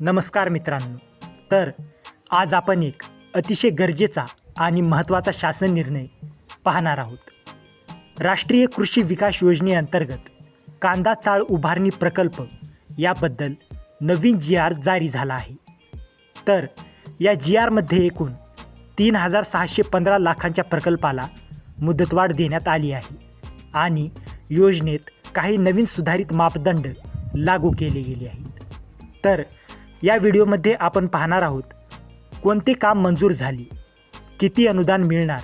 नमस्कार मित्रांनो. तर आज आपण एक अतिशय गरजेचा आणि महत्त्वाचा शासन निर्णय पाहणार आहोत. राष्ट्रीय कृषी विकास योजनेअंतर्गत कांदा चाळ उभारणी प्रकल्प याबद्दल नवीन जी आर जारी झाला आहे. तर या जी आरमध्ये एकूण तीन हजार सहाशे पंधरा लाखांच्या प्रकल्पाला मुदतवाढ देण्यात आली आहे आणि योजनेत काही नवीन सुधारित मापदंड लागू केले गेले आहेत. तर या व्हिडिओमध्ये आपण पाहणार आहोत कोणते काम मंजूर झाली किती अनुदान मिळणार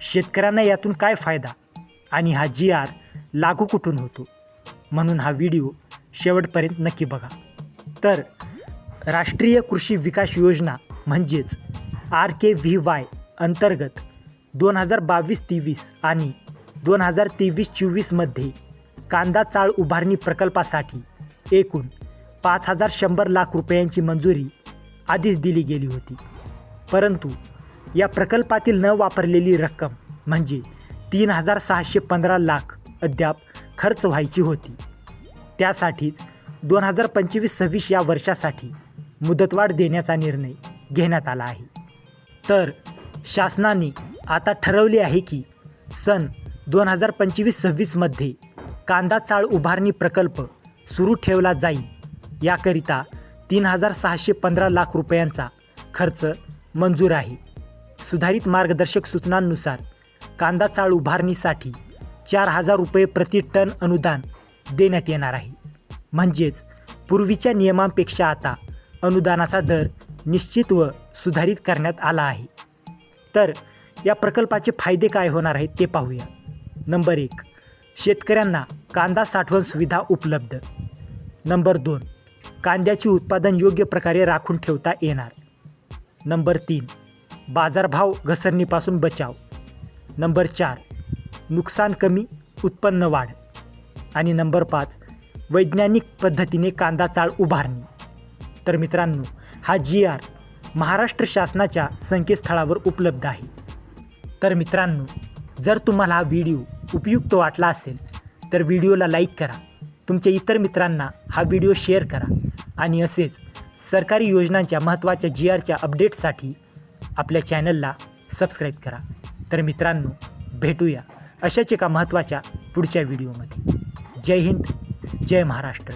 शेतकऱ्यांना यातून काय फायदा आणि हा जी आर लागू कुठून होतो? म्हणून हा व्हिडिओ शेवटपर्यंत नक्की बघा. तर राष्ट्रीय कृषी विकास योजना म्हणजेच आर के व्ही वाय अंतर्गत दोन हजार बावीस तेवीस आणि दोन हजार तेवीस चोवीसमध्ये कांदा चाळ उभारणी प्रकल्पासाठी एकूण पाच हजार शंभर लाख रुपयांची मंजुरी आधीच दिली गेली होती. परंतु या प्रकल्पातील न वापरलेली रक्कम म्हणजे तीन हजार सहाशे पंधरा लाख अद्याप खर्च व्हायची होती. त्यासाठीच दोन हजार पंचवीस सव्वीस या वर्षासाठी मुदतवाढ देण्याचा निर्णय घेण्यात आला आहे. तर शासनाने आता ठरवले आहे की सन दोन हजार पंचवीस सव्वीसमध्ये कांदा चाळ उभारणी प्रकल्प सुरू ठेवला जाईल. याकरिता तीन हजार सहाशे पंधरा लाख रुपयांचा खर्च मंजूर आहे. सुधारित मार्गदर्शक सूचनांनुसार कांदा चाळ उभारणीसाठी चार हजार रुपये प्रति टन अनुदान देण्यात येणार आहे. म्हणजेच पूर्वीच्या नियमांपेक्षा आता अनुदानाचा दर निश्चित व सुधारित करण्यात आला आहे. तर या प्रकल्पाचे फायदे काय होणार आहेत ते पाहूया. नंबर एक शेतकऱ्यांना कांदा साठवण सुविधा उपलब्ध. नंबर दोन कांद्याचे उत्पादन योग्य प्रकारे राखून ठेवता येणार. नंबर तीन बाजारभाव घसरणीपासून बचाव. नंबर चार नुकसान कमी उत्पन्न वाढ. आणि नंबर पाच वैज्ञानिक पद्धतीने कांदा चाळ उभारणी. तर मित्रांनो हा जी आर महाराष्ट्र शासनाच्या संकेतस्थळावर उपलब्ध आहे. तर मित्रांनो जर तुम्हाला हा व्हिडिओ उपयुक्त वाटला असेल तर व्हिडिओला लाईक करा. तुमच्या इतर मित्रांना हा व्हिडिओ शेअर करा. आणि असेच सरकारी योजनांच्या महत्त्वाच्या जी आरच्या अपडेट्ससाठी आपल्या चॅनलला सबस्क्राईब करा. तर मित्रांनो भेटूया अशाच एका महत्त्वाच्या पुढच्या व्हिडिओमध्ये. जय हिंद जय महाराष्ट्र.